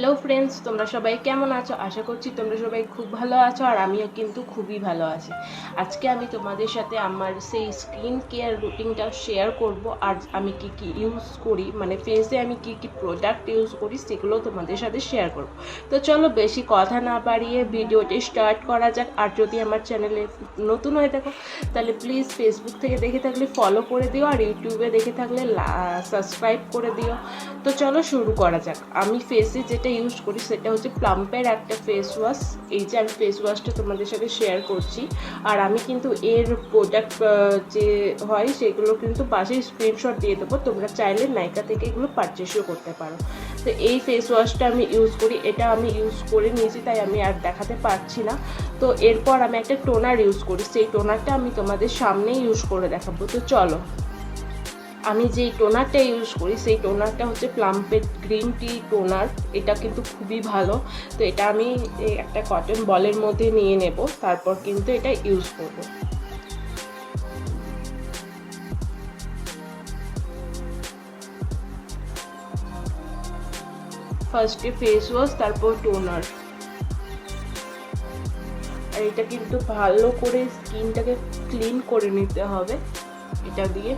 Hello friends তোমরা সবাই কেমন আছো? আশা করছি তোমরা সবাই খুব ভালো আছো আর আমিও কিন্তু খুবই ভালো আছি। আজকে আমি তোমাদের সাথে আমার সেই স্কিন কেয়ার রুটিনটা শেয়ার করব। আর আমি কি কি ইউজ করি? মানে ফেসে আমি কি কি প্রোডাক্ট ইউজ করি? সেগুলো তোমাদের সাথে শেয়ার করব। তো চলো বেশি কথা না বাড়িয়ে ভিডিওটি স্টার্ট করা যাক। আর যদি আমার চ্যানেলে নতুন হয়ে থাকো, তাহলে প্লিজ ফেসবুক থেকে দেখে থাকলে ফলো করে দিও। আর ইউটিউবে দেখে থাকলে সাবস্ক্রাইব করে দিও। তো চলো শুরু করা যাক। আমি ফেসে যেটা ইউজ করি সেটা হচ্ছে প্লাম্পের একটা ফেস ওয়াশ এই যে আমি ফেস ওয়াশটা তোমাদের সাথে শেয়ার করছি। আর আমি কিন্তু এর প্রোডাক্ট যে হয় সেগুলো কিন্তু পাশে স্ক্রিনশট দিয়ে দেবো। তোমরা চাইলে নাইকা থেকে এগুলো পারচেসও করতে পারো। তো এই ফেস ওয়াশটা আমি ইউজ করি। এটা আমি ইউজ করে নিয়েছি, তাই আমি আর দেখাতে পারছি না। তো এরপর আমি একটা টোনার ইউজ করি। সেই টোনারটা আমি তোমাদের সামনে ইউজ করে দেখাবো। তো চলো। আমি যেই টোনারটা ইউজ করি, সেই টোনারটা হচ্ছে প্লাম্পের গ্রিন টি টোনার এটা কিন্তু খুবই ভালো। তো এটা আমি একটা কটন বলের মধ্যে নিয়ে নেব, তারপর কিন্তু এটা ইউজ করব। ফার্স্টে ফেস ওয়াশ তারপর টোনার আর এটা কিন্তু ভালো করে স্কিনটাকে ক্লিন করে নিতে হবে, এটা দিয়ে।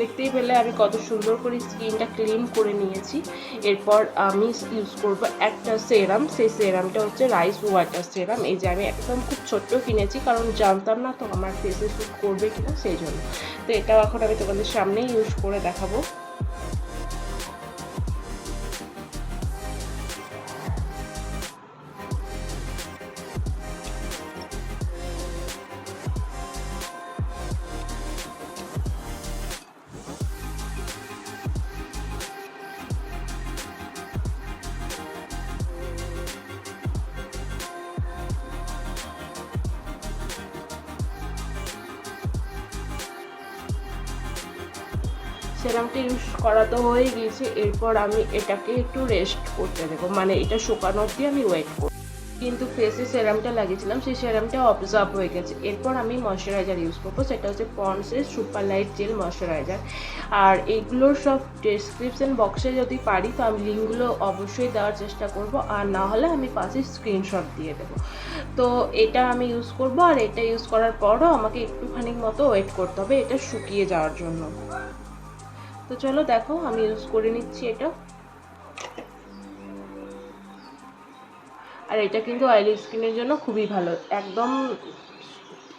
দেখতেই পেলে আমি কত সুন্দর করে স্কিনটা ক্লিন করে নিয়েছি। এরপর আমি ইউজ করব একটা সেরাম সেই সেরামটা হচ্ছে রাইস ওয়াটার সেরাম এই যে আমি একদম খুব ছোট্ট কিনেছি, কারণ জানতাম না তো আমার ফেসে শ্যুট করবে কিনা, সেই জন্য। তো এটাও এখন আমি তোমাদের সামনেই ইউজ করে দেখাবো। সেরামটা ইউজ করা তো হয়ে গিয়েছে, এরপর আমি এটাকে একটু রেস্ট করতে দেবো। মানে এটা শুকানো অবধি আমি ওয়েট করব। কিন্তু ফেসে সেরামটা লাগিয়েছিলাম, সেই সেরামটা অবজার্ভ হয়ে গেছে। এরপর আমি ময়শ্চারাইজার ইউজ করব, সেটা হচ্ছে পন্সের সুপার লাইট জেল ময়শ্চারাইজার আর এইগুলোর সব ডেসক্রিপশন বক্সে যদি পারি, তো আমি লিঙ্কগুলো অবশ্যই দেওয়ার চেষ্টা করব। আর না হলে আমি পাশে স্ক্রিনশট দিয়ে দেবো। তো এটা আমি ইউজ করব, আর এটা ইউজ করার পরও আমাকে একটুখানি মতো ওয়েট করতে হবে, এটা শুকিয়ে যাওয়ার জন্য। তো চলো দেখো, আমি ইউজ করে নিচ্ছি এটা। আর এটা কিন্তু অয়েলি স্কিনের জন্য খুবই ভালো। একদম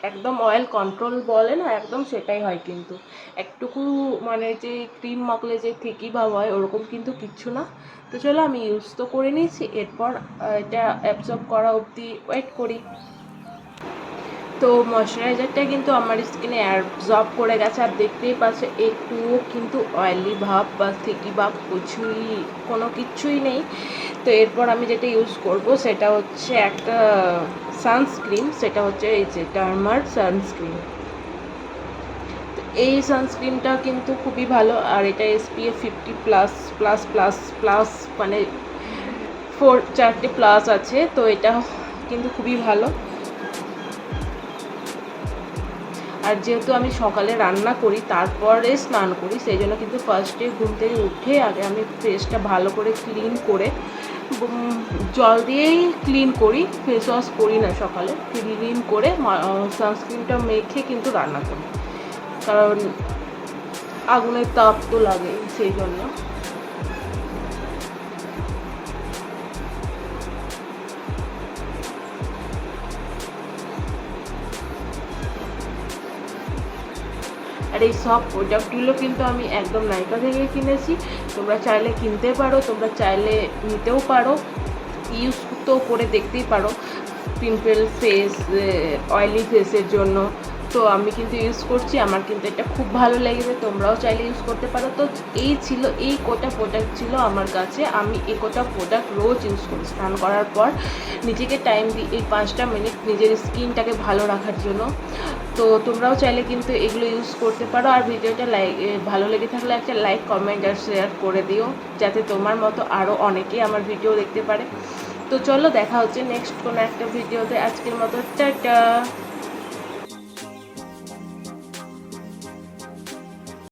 একদম অয়েল কন্ট্রোল বলে না, একদম সেটাই হয় কিন্তু। একটুকু মানে যে ক্রিম মাখলে যে থেকি ভাব হয়, ওরকম কিন্তু কিচ্ছু না। তো চলো, আমি ইউজ তো করে নিয়েছি, এরপর এটা অ্যাবজর্ব করা অবধি ওয়েট করি। তো ময়শ্চারাইজারটা কিন্তু আমার স্কিনে অ্যাবজর্ব করে গেছে, আর দেখতেই পাচ্ছে একটুও কিন্তু অয়েলি ভাব বা থিকি ভাব কিছুই, কোনো কিছুই নেই। তো এরপর আমি যেটা ইউজ করব সেটা হচ্ছে একটা সানস্ক্রিন সেটা হচ্ছে এই যে ডার্মার সানস্ক্রিন এই সানস্ক্রিনটা কিন্তু খুবই ভালো, আর এটা SPF fifty plus plus plus plus মানে ফোর চারটে প্লাস আছে, তো এটা কিন্তু খুবই ভালো। আর যেহেতু আমি সকালে রান্না করি, তারপরে স্নান করি, সেই জন্য কিন্তু ফার্স্টে ঘুম থেকে উঠে আগে আমি ফেসটা ভালো করে ক্লিন করে জল দিয়েই ক্লিন করি ফেস ওয়াশ করি না সকালে ক্লিন করে সানস্ক্রিনটা মেখে কিন্তু রান্না করি। কারণ আগুনের তাপ তো লাগে সেই জন্য। এই সব প্রোডাক্টগুলো কিন্তু আমি একদম নাইকা থেকে কিনেছি। তোমরা চাইলে কিনতে পারো, তোমরা চাইলে নিতেও পারো। ইউজ তো করে দেখতেই পারো। পিম্পল ফেস অয়েলি ফেসের জন্য। তো আমি কিন্তু ইউজ করছি, আমার কিন্তু এটা খুব ভালো লেগেছে, তোমরাও চাইলে ইউজ করতে পারো। তো এই ছিল, এই কোটা প্রোডাক্ট ছিল আমার কাছে, আমি এই কোটা প্রোডাক্ট রোজ ইউজ করি স্নান করার পর। নিজেকে টাইম দিই এই পাঁচটা মিনিট নিজের স্কিনটাকে ভালো রাখার জন্য। তো তোমরাও চাইলে কিন্তু এগুলো ইউজ করতে পারো, আর ভিডিওটা লাইক ভালো লেগে থাকলে একটা লাইক কমেন্ট আর শেয়ার করে দিও, যাতে তোমার মতো আরও অনেকেই আমার ভিডিও দেখতে পারে। তো চলো, দেখা হচ্ছে নেক্সট কোনো একটা ভিডিওতে আজকের মতো, টাটা!